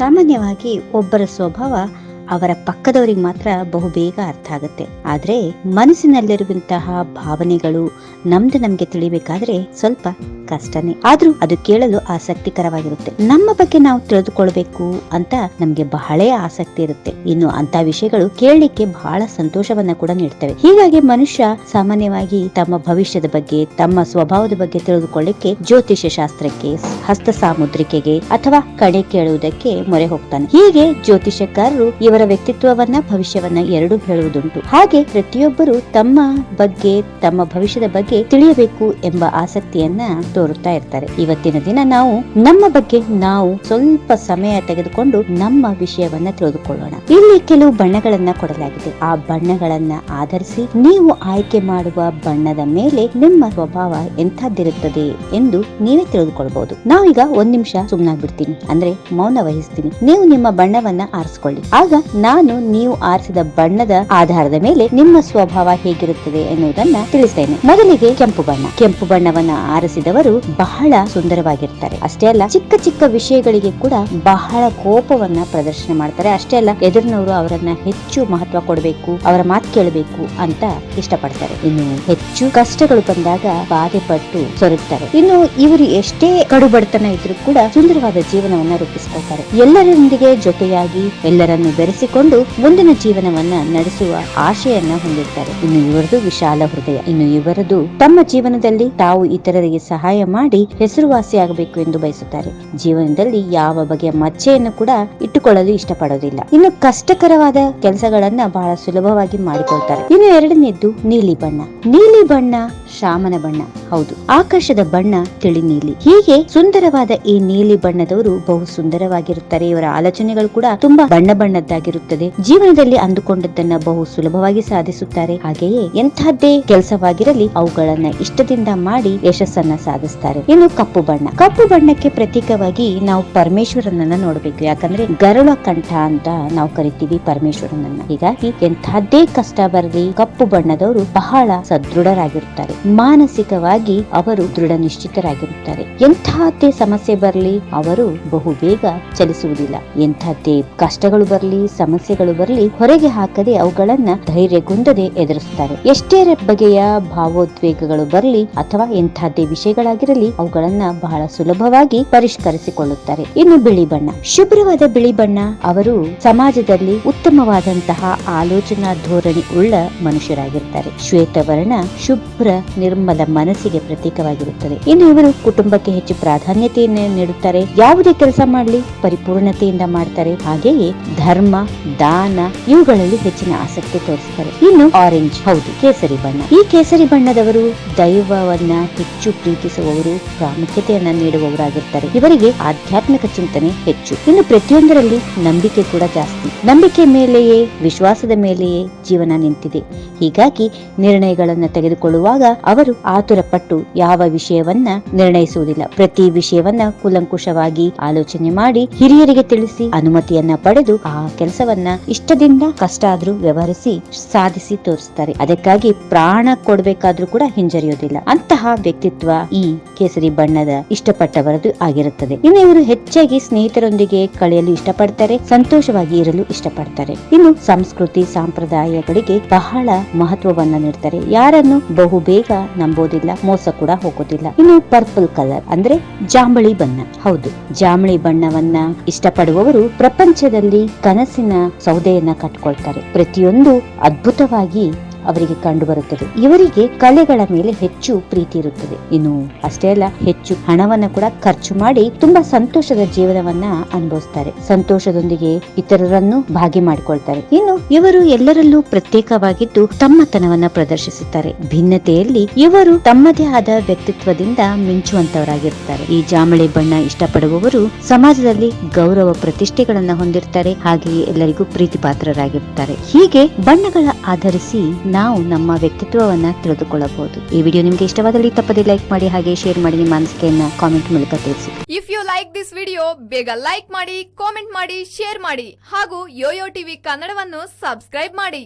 ಸಾಮಾನ್ಯವಾಗಿ ಒಬ್ಬರ ಸ್ವಭಾವ ಅವರ ಪಕ್ಕದವರಿಗೆ ಮಾತ್ರ ಬಹುಬೇಗ ಅರ್ಥ ಆಗುತ್ತೆ. ಆದ್ರೆ ಮನಸ್ಸಿನಲ್ಲಿರುವಂತಹ ಭಾವನೆಗಳು ನಮ್ದು ನಮ್ಗೆ ತಿಳಿಬೇಕಾದ್ರೆ ಸ್ವಲ್ಪ ಕಷ್ಟನೇ. ಆದ್ರೂ ಅದು ಕೇಳಲು ಆಸಕ್ತಿಕರವಾಗಿರುತ್ತೆ. ನಮ್ಮ ಬಗ್ಗೆ ನಾವು ತಿಳಿದುಕೊಳ್ಬೇಕು ಅಂತ ನಮ್ಗೆ ಬಹಳ ಆಸಕ್ತಿ ಇರುತ್ತೆ. ಇನ್ನು ಅಂತ ವಿಷಯಗಳು ಕೇಳಲಿಕ್ಕೆ ಬಹಳ ಸಂತೋಷವನ್ನ ಕೂಡ ನೀಡ್ತವೆ. ಹೀಗಾಗಿ ಮನುಷ್ಯ ಸಾಮಾನ್ಯವಾಗಿ ತಮ್ಮ ಭವಿಷ್ಯದ ಬಗ್ಗೆ, ತಮ್ಮ ಸ್ವಭಾವದ ಬಗ್ಗೆ ತಿಳಿದುಕೊಳ್ಳಿಕ್ಕೆ ಜ್ಯೋತಿಷ್ಯ ಶಾಸ್ತ್ರಕ್ಕೆ, ಹಸ್ತ ಸಾಮುದ್ರಿಕೆಗೆ ಅಥವಾ ಕಡೆ ಕೇಳುವುದಕ್ಕೆ ಮೊರೆ ಹೋಗ್ತಾನೆ. ಹೀಗೆ ಜ್ಯೋತಿಷ್ಯಕಾರರು ಇವರ ವ್ಯಕ್ತಿತ್ವವನ್ನ, ಭವಿಷ್ಯವನ್ನ ಎರಡೂ ಹೇಳುವುದುಂಟು. ಹಾಗೆ ಪ್ರತಿಯೊಬ್ಬರು ತಮ್ಮ ಬಗ್ಗೆ, ತಮ್ಮ ಭವಿಷ್ಯದ ಬಗ್ಗೆ ತಿಳಿಯಬೇಕು ಎಂಬ ಆಸಕ್ತಿಯನ್ನ ತೋರುತ್ತಾ ಇರ್ತಾರೆ. ಇವತ್ತಿನ ದಿನ ನಾವು ನಮ್ಮ ಬಗ್ಗೆ ನಾವು ಸ್ವಲ್ಪ ಸಮಯ ತೆಗೆದುಕೊಂಡು ನಮ್ಮ ವಿಷಯವನ್ನ ತಿಳಿದುಕೊಳ್ಳೋಣ. ಇಲ್ಲಿ ಕೆಲವು ಬಣ್ಣಗಳನ್ನ ಕೊಡಲಾಗಿದೆ. ಆ ಬಣ್ಣಗಳನ್ನ ಆಧರಿಸಿ ನೀವು ಆಯ್ಕೆ ಮಾಡುವ ಬಣ್ಣದ ಮೇಲೆ ನಿಮ್ಮ ಸ್ವಭಾವ ಎಂಥದ್ದಿರುತ್ತದೆ ಎಂದು ನೀವೇ ತಿಳಿದುಕೊಳ್ಬಹುದು. ನಾವೀಗ ಒಂದ್ ನಿಮಿಷ ಸುಮ್ಮನಾಗ್ಬಿಡ್ತೀನಿ ಅಂದ್ರೆ ಮೌನ ವಹಿಸ್ತೀನಿ. ನೀವು ನಿಮ್ಮ ಬಣ್ಣವನ್ನ ಆರಿಸ್ಕೊಳ್ಳಿ. ಆಗ ನಾನು, ನೀವು ಆರಿಸಿದ ಬಣ್ಣದ ಆಧಾರದ ಮೇಲೆ ನಿಮ್ಮ ಸ್ವಭಾವ ಹೇಗಿರುತ್ತದೆ ಎನ್ನುವುದನ್ನ ತಿಳಿಸ್ತೇನೆ. ಮೊದಲಿಗೆ ಕೆಂಪು ಬಣ್ಣ. ಕೆಂಪು ಬಣ್ಣವನ್ನ ಆರಿಸಿದವರು ಬಹಳ ಸುಂದರವಾಗಿರ್ತಾರೆ. ಅಷ್ಟೇ ಅಲ್ಲ, ಚಿಕ್ಕ ಚಿಕ್ಕ ವಿಷಯಗಳಿಗೆ ಕೂಡ ಬಹಳ ಕೋಪವನ್ನ ಪ್ರದರ್ಶನ ಮಾಡ್ತಾರೆ. ಅಷ್ಟೇ ಅಲ್ಲ, ಎದುರಿನವರು ಅವರನ್ನ ಹೆಚ್ಚು ಮಹತ್ವ ಕೊಡಬೇಕು, ಅವರ ಮಾತು ಕೇಳಬೇಕು ಅಂತ ಇಷ್ಟಪಡ್ತಾರೆ. ಇನ್ನು ಹೆಚ್ಚು ಕಷ್ಟಗಳು ಬಂದಾಗ ಬಾಧೆ ಪಟ್ಟು ಸೊರಗ್ತಾರೆ. ಇನ್ನು ಇವರು ಎಷ್ಟೇ ಕಡು ಬಡತನ ಇದ್ರೂ ಕೂಡ ಸುಂದರವಾದ ಜೀವನವನ್ನ ರೂಪಿಸಿಕೊಳ್ತಾರೆ. ಎಲ್ಲರೊಂದಿಗೆ ಜೊತೆಯಾಗಿ, ಎಲ್ಲರನ್ನು ಬೆರೆಸಿಕೊಂಡು ಮುಂದಿನ ಜೀವನವನ್ನ ನಡೆಸುವ ಆಶೆಯನ್ನ ಹೊಂದಿರ್ತಾರೆ. ಇನ್ನು ಇವರದು ವಿಶಾಲ ಹೃದಯ. ಇನ್ನು ಇವರದು ತಮ್ಮ ಜೀವನದಲ್ಲಿ ತಾವು ಇತರರಿಗೆ ಸಹಾಯ ಮಾಡಿ ಹೆಸರುವಾಸಿಯಾಗಬೇಕು ಎಂದು ಬಯಸುತ್ತಾರೆ. ಜೀವನದಲ್ಲಿ ಯಾವ ಬಗೆಯ ಮಚ್ಚೆಯನ್ನು ಕೂಡ ಇಟ್ಟುಕೊಳ್ಳಲು ಇಷ್ಟಪಡೋದಿಲ್ಲ. ಇನ್ನು ಕಷ್ಟಕರವಾದ ಕೆಲಸಗಳನ್ನ ಬಹಳ ಸುಲಭವಾಗಿ ಮಾಡಿಕೊಳ್ತಾರೆ. ಇನ್ನು ಎರಡನೇದ್ದು ನೀಲಿ ಬಣ್ಣ. ನೀಲಿ ಬಣ್ಣ ಶಾಮನ ಬಣ್ಣ. ಹೌದು. ಆಕಾಶದ ಬಣ್ಣ ತಿಳಿ ನೀಲಿ. ಹೀಗೆ ಸುಂದರವಾದ ಈ ನೀಲಿ ಬಣ್ಣದವರು ಬಹು ಸುಂದರವಾಗಿರುತ್ತಾರೆ. ಇವರ ಆಲೋಚನೆಗಳು ಕೂಡ ತುಂಬಾ ಬಣ್ಣ ಬಣ್ಣದ್ದಾಗಿರುತ್ತದೆ. ಜೀವನದಲ್ಲಿ ಅಂದುಕೊಂಡದ್ದನ್ನ ಬಹು ಸುಲಭವಾಗಿ ಸಾಧಿಸುತ್ತಾರೆ. ಹಾಗೆಯೇ ಎಂತಹದ್ದೇ ಕೆಲಸವಾಗಿರಲಿ ಅವುಗಳನ್ನ ಇಷ್ಟದಿಂದ ಮಾಡಿ ಯಶಸ್ಸನ್ನ ಸಾಧಿಸ್ತಾರೆ. ಇನ್ನು ಕಪ್ಪು ಬಣ್ಣ. ಕಪ್ಪು ಬಣ್ಣಕ್ಕೆ ಪ್ರತೀಕವಾಗಿ ನಾವು ಪರಮೇಶ್ವರನನ್ನ ನೋಡಬೇಕು. ಯಾಕಂದ್ರೆ ಗರುಳ ಕಂಠ ಅಂತ ನಾವು ಕರಿತೀವಿ ಪರಮೇಶ್ವರನನ್ನ. ಹೀಗಾಗಿ ಎಂತಹದ್ದೇ ಕಷ್ಟ ಬರಲಿ ಕಪ್ಪು ಬಣ್ಣದವರು ಬಹಳ ಸದೃಢರಾಗಿರುತ್ತಾರೆ. ಮಾನಸಿಕವಾಗಿ ಅವರು ದೃಢ ನಿಶ್ಚಿತರಾಗಿರುತ್ತಾರೆ. ಎಂಥದ್ದೇ ಸಮಸ್ಯೆ ಬರಲಿ, ಅವರು ಬಹು ಬೇಗ ಚಲಿಸುವುದಿಲ್ಲ. ಎಂಥದ್ದೇ ಕಷ್ಟಗಳು ಬರಲಿ, ಸಮಸ್ಯೆಗಳು ಬರಲಿ, ಹೊರಗೆ ಹಾಕದೆ ಅವುಗಳನ್ನ ಧೈರ್ಯಗುಂದದೆ ಎದುರಿಸುತ್ತಾರೆ. ಎಷ್ಟೇ ಬಗೆಯ ಭಾವೋದ್ವೇಗಗಳು ಬರಲಿ ಅಥವಾ ಎಂಥದ್ದೇ ವಿಷಯಗಳಾಗಿರಲಿ, ಅವುಗಳನ್ನ ಬಹಳ ಸುಲಭವಾಗಿ ಪರಿಷ್ಕರಿಸಿಕೊಳ್ಳುತ್ತಾರೆ. ಇನ್ನು ಬಿಳಿ ಬಣ್ಣ. ಶುಭ್ರವಾದ ಬಿಳಿ ಬಣ್ಣ ಅವರು ಸಮಾಜದಲ್ಲಿ ಉತ್ತಮವಾದಂತಹ ಆಲೋಚನಾ ಧೋರಣೆ ಉಳ್ಳ ಮನುಷ್ಯರಾಗಿರ್ತಾರೆ ಶ್ವೇತವರ್ಣ ಶುಭ್ರ, ನಿರ್ಮಲ ಮನಸ್ಸಿಗೆ ಪ್ರತೀಕವಾಗಿರುತ್ತದೆ. ಇನ್ನು ಇವರು ಕುಟುಂಬಕ್ಕೆ ಹೆಚ್ಚು ಪ್ರಾಧಾನ್ಯತೆಯನ್ನು ನೀಡುತ್ತಾರೆ. ಯಾವುದೇ ಕೆಲಸ ಮಾಡಲಿ, ಪರಿಪೂರ್ಣತೆಯಿಂದ ಮಾಡ್ತಾರೆ. ಹಾಗೆಯೇ ಧರ್ಮ, ದಾನ, ಇವುಗಳಲ್ಲಿ ಹೆಚ್ಚಿನ ಆಸಕ್ತಿ ತೋರಿಸ್ತಾರೆ ಇನ್ನು ಆರೆಂಜ್, ಹೌದು, ಕೇಸರಿ ಬಣ್ಣ. ಈ ಕೇಸರಿ ಬಣ್ಣದವರು ದೈವವನ್ನ ಹೆಚ್ಚು ಪ್ರೀತಿಸುವವರು, ಪ್ರಾಮುಖ್ಯತೆಯನ್ನ ನೀಡುವವರಾಗಿರ್ತಾರೆ ಇವರಿಗೆ ಆಧ್ಯಾತ್ಮಿಕ ಚಿಂತನೆ ಹೆಚ್ಚು. ಇನ್ನು ಪ್ರತಿಯೊಂದರಲ್ಲಿ ನಂಬಿಕೆ ಕೂಡ ಜಾಸ್ತಿ. ನಂಬಿಕೆ ಮೇಲೆಯೇ, ವಿಶ್ವಾಸದ ಮೇಲೆಯೇ ಜೀವನ ನಿಂತಿದೆ. ಹೀಗಾಗಿ ನಿರ್ಣಯಗಳನ್ನು ತೆಗೆದುಕೊಳ್ಳುವಾಗ ಅವರು ಆತುರ ಪಟ್ಟು ಯಾವ ವಿಷಯವನ್ನ ನಿರ್ಣಯಿಸುವುದಿಲ್ಲ. ಪ್ರತಿ ವಿಷಯವನ್ನ ಕೂಲಂಕುಷವಾಗಿ ಆಲೋಚನೆ ಮಾಡಿ ಹಿರಿಯರಿಗೆ ತಿಳಿಸಿ ಅನುಮತಿಯನ್ನ ಪಡೆದು ಆ ಕೆಲಸವನ್ನ ಇಷ್ಟದಿಂದ ಕಷ್ಟ ಆದ್ರೂ ವ್ಯವಹರಿಸಿ ಸಾಧಿಸಿ ತೋರಿಸ್ತಾರೆ. ಅದಕ್ಕಾಗಿ ಪ್ರಾಣ ಕೊಡ್ಬೇಕಾದ್ರೂ ಕೂಡ ಹಿಂಜರಿಯೋದಿಲ್ಲ ಅಂತಹ ವ್ಯಕ್ತಿತ್ವ ಈ ಕೇಸರಿ ಬಣ್ಣದ ಇಷ್ಟಪಟ್ಟವರದು ಆಗಿರುತ್ತದೆ. ಇನ್ನು ಇವರು ಹೆಚ್ಚಾಗಿ ಸ್ನೇಹಿತರೊಂದಿಗೆ ಕಳೆಯಲು ಇಷ್ಟಪಡ್ತಾರೆ, ಸಂತೋಷವಾಗಿ ಇರಲು ಇಷ್ಟಪಡ್ತಾರೆ. ಇನ್ನು ಸಂಸ್ಕೃತಿ ಸಂಪ್ರದಾಯಗಳಿಗೆ ಬಹಳ ಮಹತ್ವವನ್ನ ನೀಡ್ತಾರೆ. ಯಾರನ್ನು ಬಹುಬೇಗ ನಂಬೋದಿಲ್ಲ ಮೋಸ ಕೂಡ ಹೋಗೋದಿಲ್ಲ. ಇನ್ನು ಪರ್ಪಲ್ ಕಲರ್ ಅಂದ್ರೆ ಜಾಂಬಳಿ ಬಣ್ಣ. ಹೌದು, ಜಾಂಬಳಿ ಬಣ್ಣವನ್ನ ಇಷ್ಟಪಡುವವರು ಪ್ರಪಂಚದಲ್ಲಿ ಕನಸಿನ ಸೌದೆಯನ್ನ ಕಟ್ಕೊಳ್ತಾರೆ. ಪ್ರತಿಯೊಂದು ಅದ್ಭುತವಾಗಿ ಅವರಿಗೆ ಕಂಡು ಬರುತ್ತದೆ ಇವರಿಗೆ ಕಲೆಗಳ ಮೇಲೆ ಹೆಚ್ಚು ಪ್ರೀತಿ ಇರುತ್ತದೆ. ಇನ್ನು ಅಷ್ಟೇ ಅಲ್ಲ, ಹೆಚ್ಚು ಹಣವನ್ನ ಕೂಡ ಖರ್ಚು ಮಾಡಿ ತುಂಬಾ ಸಂತೋಷದ ಜೀವನವನ್ನ ಅನುಭವಿಸ್ತಾರೆ. ಸಂತೋಷದೊಂದಿಗೆ ಇತರರನ್ನು ಭಾಗಿ ಮಾಡಿಕೊಳ್ತಾರೆ. ಇನ್ನು ಇವರು ಎಲ್ಲರಲ್ಲೂ ಪ್ರತ್ಯೇಕವಾಗಿದ್ದು ತಮ್ಮತನವನ್ನ ಪ್ರದರ್ಶಿಸುತ್ತಾರೆ. ಭಿನ್ನತೆಯಲ್ಲಿ ಇವರು ತಮ್ಮದೇ ಆದ ವ್ಯಕ್ತಿತ್ವದಿಂದ ಮಿಂಚುವಂತವರಾಗಿರುತ್ತಾರೆ. ಈ ಜಾಮಳೆ ಬಣ್ಣ ಇಷ್ಟಪಡುವವರು ಸಮಾಜದಲ್ಲಿ ಗೌರವ ಪ್ರತಿಷ್ಠೆಗಳನ್ನ ಹೊಂದಿರ್ತಾರೆ ಹಾಗೆಯೇ ಎಲ್ಲರಿಗೂ ಪ್ರೀತಿ ಪಾತ್ರರಾಗಿರ್ತಾರೆ ಹೀಗೆ ಬಣ್ಣಗಳ ಆಧರಿಸಿ ನಾವು ನಮ್ಮ ವ್ಯಕ್ತಿತ್ವವನ್ನ ತಿಳಿದುಕೊಳ್ಳಬಹುದು. ಈ ವಿಡಿಯೋ ನಿಮ್ಗೆ ಇಷ್ಟವಾದಲ್ಲಿ ತಪ್ಪದೇ ಲೈಕ್ ಮಾಡಿ ಹಾಗೆ ಶೇರ್ ಮಾಡಿ ನಿಮ್ಮ ಅನಿಸಿಕೆಯನ್ನ ಕಾಮೆಂಟ್ ಮೂಲಕ ತಿಳಿಸಿ. If you like this video ಬೇಗ ಲೈಕ್ ಮಾಡಿ ಕಾಮೆಂಟ್ ಮಾಡಿ ಶೇರ್ ಮಾಡಿ ಹಾಗೂ ಯೋಯೋ ಟಿವಿ ಕನ್ನಡವನ್ನು ಸಬ್ಸ್ಕ್ರೈಬ್ ಮಾಡಿ.